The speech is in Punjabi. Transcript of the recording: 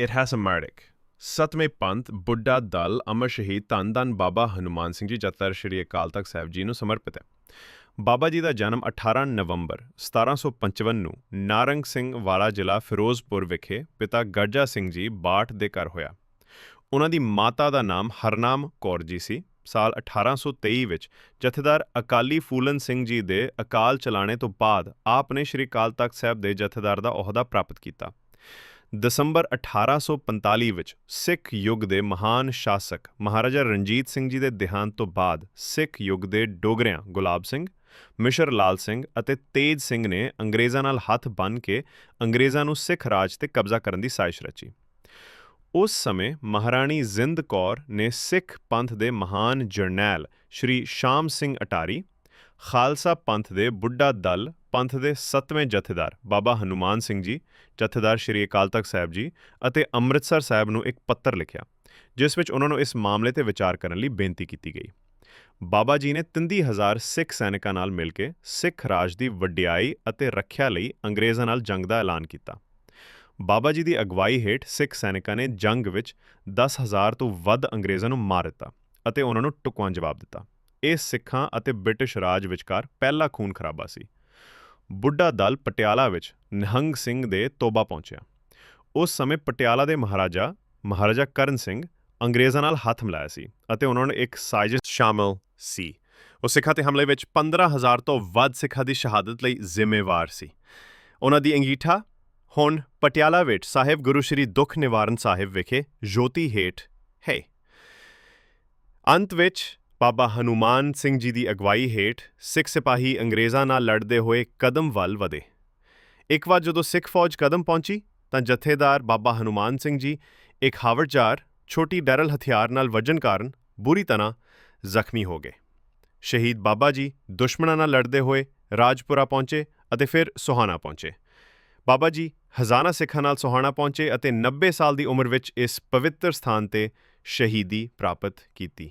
it has a mardic ਸਤਵੇਂ ਪੰਥ, ਬੁੱਢਾ ਦਲ, ਅਮਰ ਸ਼ਹੀਦ, ਧੰਨ ਧੰਨ ਬਾਬਾ ਹਨੂਮਾਨ ਸਿੰਘ ਜੀ ਜੱਤਰ ਸ਼੍ਰੀ ਅਕਾਲ ਤਖਤ ਸਾਹਿਬ ਜੀ ਨੂੰ ਸਮਰਪਿਤ ਹੈ। ਬਾਬਾ ਜੀ ਦਾ ਜਨਮ 18 ਨਵੰਬਰ 1755 ਨੂੰ ਨਾਰੰਗ ਸਿੰਘ ਵਾਲਾ ਜ਼ਿਲ੍ਹਾ ਫਿਰੋਜ਼ਪੁਰ ਵਿਖੇ ਪਿਤਾ ਗਰਜਾ ਸਿੰਘ ਜੀ ਬਾਠ ਦੇ ਘਰ ਹੋਇਆ। ਉਹਨਾਂ ਦੀ ਮਾਤਾ ਦਾ ਨਾਮ ਹਰਨਾਮ ਕੌਰ ਜੀ ਸੀ। ਸਾਲ 1823 ਵਿੱਚ ਜਥੇਦਾਰ ਅਕਾਲੀ ਫੂਲਨ ਸਿੰਘ ਜੀ ਦੇ ਅਕਾਲ ਚਲਾਣੇ ਤੋਂ ਬਾਅਦ ਆਪ ਨੇ ਸ਼੍ਰੀ ਅਕਾਲ ਤਖਤ ਸਾਹਿਬ ਦੇ ਜਥੇਦਾਰ ਦਾ ਅਹੁਦਾ ਪ੍ਰਾਪਤ ਕੀਤਾ। ਦਸੰਬਰ 1845 ਵਿੱਚ ਸਿੱਖ ਯੁੱਗ ਦੇ ਮਹਾਨ ਸ਼ਾਸਕ ਮਹਾਰਾਜਾ ਰਣਜੀਤ ਸਿੰਘ ਜੀ ਦੇ ਦੇਹਾਂਤ ਤੋਂ ਬਾਅਦ ਸਿੱਖ ਯੁੱਗ ਦੇ ਡੋਗਰਿਆਂ ਗੁਲਾਬ ਸਿੰਘ, ਮਿਸ਼ਰ ਲਾਲ ਸਿੰਘ ਅਤੇ ਤੇਜ ਸਿੰਘ ਨੇ ਅੰਗਰੇਜ਼ਾਂ ਨਾਲ ਹੱਥ ਬੰਨ੍ਹ ਕੇ ਅੰਗਰੇਜ਼ਾਂ ਨੂੰ ਸਿੱਖ ਰਾਜ ਤੇ ਕਬਜ਼ਾ ਕਰਨ ਦੀ ਸਾਜ਼ਿਸ਼ ਰਚੀ। ਉਸ ਸਮੇਂ ਮਹਾਰਾਣੀ ਜ਼ਿੰਦ ਕੌਰ ਨੇ ਸਿੱਖ ਪੰਥ ਦੇ ਮਹਾਨ ਜਰਨੈਲ ਸ਼੍ਰੀ ਸ਼ਾਮ ਸਿੰਘ ਅਟਾਰੀ, ਖਾਲਸਾ ਪੰਥ ਦੇ ਬੁੱਢਾ ਦਲ ਪੰਥ ਦੇ ਸੱਤਵੇਂ ਜਥੇਦਾਰ, ਬਾਬਾ ਹਨੂਮਾਨ ਸਿੰਘ ਜੀ, ਜਥੇਦਾਰ ਸ਼੍ਰੀ ਅਕਾਲ ਤਖਤ ਸਾਹਿਬ ਜੀ ਅਤੇ ਅੰਮ੍ਰਿਤਸਰ ਸਾਹਿਬ ਨੂੰ ਇੱਕ ਪੱਤਰ ਲਿਖਿਆ, ਜਿਸ ਵਿੱਚ ਉਹਨਾਂ ਨੂੰ ਇਸ ਮਾਮਲੇ ਤੇ ਵਿਚਾਰ ਕਰਨ ਲਈ ਬੇਨਤੀ ਕੀਤੀ ਗਈ। ਬਾਬਾ ਜੀ ਨੇ 30000 ਸਿੱਖ ਸੈਨਿਕਾਂ ਨਾਲ ਮਿਲ ਕੇ ਸਿੱਖ ਰਾਜ ਦੀ ਵਡਿਆਈ ਅਤੇ ਰੱਖਿਆ ਲਈ ਅੰਗਰੇਜ਼ਾਂ ਨਾਲ ਜੰਗ ਦਾ ਐਲਾਨ ਕੀਤਾ। ਬਾਬਾ ਜੀ ਦੀ ਅਗਵਾਈ ਹੇਠ ਸਿੱਖ ਸੈਨਿਕਾਂ ਨੇ ਜੰਗ ਵਿੱਚ 10000 ਤੋਂ ਵੱਧ ਅੰਗਰੇਜ਼ਾਂ ਨੂੰ ਮਾਰ ਦਿੱਤਾ ਅਤੇ ਉਹਨਾਂ ਨੂੰ ਟੁਕਵਾਂ ਜਵਾਬ ਦਿੱਤਾ। ਇਹ ਸਿੱਖਾਂ ਅਤੇ ਬ੍ਰਿਟਿਸ਼ ਰਾਜ ਵਿਚਕਾਰ ਪਹਿਲਾ ਖੂਨ ਖਰਾਬਾ ਸੀ। ਬੁੱਢਾ ਦਲ ਪਟਿਆਲਾ ਵਿੱਚ ਨਿਹੰਗ ਸਿੰਘ ਦੇ ਤੋਬਾ ਪਹੁੰਚਿਆ। ਉਸ ਸਮੇਂ ਪਟਿਆਲਾ ਦੇ ਮਹਾਰਾਜਾ ਮਹਾਰਾਜਾ ਕਰਨ ਸਿੰਘ ਅੰਗਰੇਜ਼ਾਂ ਨਾਲ ਹੱਥ ਮਿਲਾਇਆ ਸੀ ਅਤੇ ਉਹਨਾਂ ਨੇ ਇੱਕ ਸਾਜ਼ਿਸ਼ ਸ਼ਾਮਲ ਸੀ। ਉਹ ਸਿੱਖਾਂ ਤੇ ਹਮਲੇ ਵਿੱਚ 15000 ਤੋਂ ਵੱਧ ਸਿੱਖਾਂ ਦੀ ਸ਼ਹਾਦਤ ਲਈ ਜ਼ਿੰਮੇਵਾਰ ਸੀ। ਉਹਨਾਂ ਦੀ ਅੰਗੀਠਾ ਹੁਣ ਪਟਿਆਲਾ ਵਿੱਚ ਸਾਹਿਬ ਗੁਰੂ ਸ਼੍ਰੀ ਦੁੱਖ ਨਿਵਾਰਨ ਸਾਹਿਬ ਵਿਖੇ ਜੋਤੀ ਹੇਠ ਹੈ। ਅੰਤ ਵਿੱਚ ਬਾਬਾ ਹਨੂਮਾਨ ਸਿੰਘ ਜੀ ਦੀ ਅਗਵਾਈ ਹੇਠ ਸਿੱਖ ਸਿਪਾਹੀ ਅੰਗਰੇਜ਼ਾਂ ਨਾਲ ਲੜਦੇ ਹੋਏ ਕਦਮ ਵੱਲ ਵਧੇ। ਇੱਕ ਵਾਰ ਜਦੋਂ ਸਿੱਖ ਫੌਜ ਕਦਮ ਪਹੁੰਚੀ, ਤਾਂ ਜਥੇਦਾਰ ਬਾਬਾ ਹਨੂਮਾਨ ਸਿੰਘ ਜੀ ਇੱਕ ਹਾਵਰਜਾਰ ਛੋਟੀ ਡੈਰਲ ਹਥਿਆਰ ਨਾਲ ਵੱਜਣ ਕਾਰਨ ਬੁਰੀ ਤਰ੍ਹਾਂ ਜ਼ਖਮੀ ਹੋ ਗਏ। ਸ਼ਹੀਦ ਬਾਬਾ ਜੀ ਦੁਸ਼ਮਣਾਂ ਨਾਲ ਲੜਦੇ ਹੋਏ ਰਾਜਪੁਰਾ ਪਹੁੰਚੇ ਅਤੇ ਫਿਰ ਸੋਹਾਣਾ ਪਹੁੰਚੇ। ਬਾਬਾ ਜੀ ਹਜ਼ਾਰਾਂ ਸਿੱਖਾਂ ਨਾਲ ਸੋਹਾਣਾ ਪਹੁੰਚੇ ਅਤੇ 90 ਸਾਲ ਦੀ ਉਮਰ ਵਿੱਚ ਇਸ ਪਵਿੱਤਰ ਸਥਾਨ ਤੇ ਸ਼ਹੀਦੀ ਪ੍ਰਾਪਤ ਕੀਤੀ।